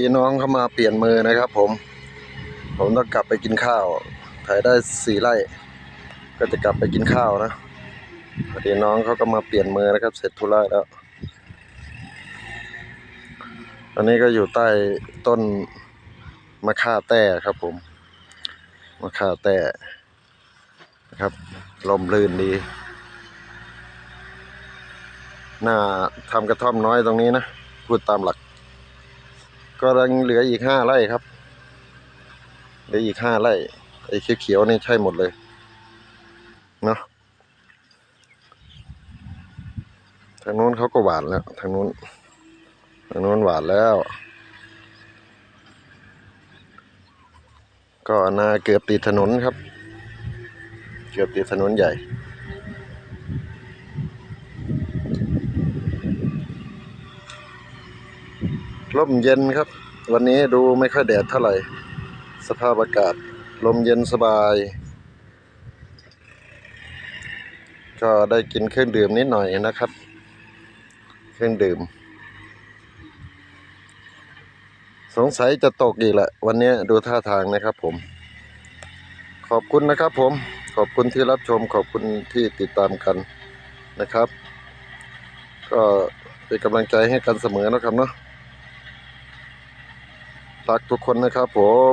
ดีน้องเข้ามาเปลี่ยนมือนะครับ ผม ผมต้องกลับไปกินข้าวถ่ายได้สี่ไร่ ก็จะกลับไปกินข้าวนะพอดีน้องเขาก็มาเปลี่ยนมือนะครับ เสร็จธุระแล้วตอนนี้ก็อยู่ใต้ต้นมะข่าแต้ครับผมมะข่าแต้นะครับ ลมลื่นดีน่าทำกระท่อมน้อยตรงนี้นะ พูดตามหลัก ก็ยังเหลืออีกห้าไร่ครับ เหลืออีกห้าไร่ไอ้เขียวๆนี่ใช่หมดเลยเนาะทางนู้นเขาก็หวานแล้วทางนู้นทางนู้นหวานแล้ว ก็นาเกือบติดถนนครับ เกือบติดถนนใหญ่ ร่มเย็นครับ วันนี้ดูไม่ค่อยแดดเท่าไหร่ สภาพอากาศ ลมเย็นสบาย ก็ได้กินเครื่องดื่มนิดหน่อยนะครับ เครื่องดื่ม สงสัยจะตกอีกแหละวันนี้ดูท่าทางนะครับผม ขอบคุณนะครับผม ขอบคุณที่รับชม ขอบคุณที่ติดตามกันนะครับ ก็เป็นกำลังใจให้กันเสมอนะครับเนาะ รักทุกคนนะครับผม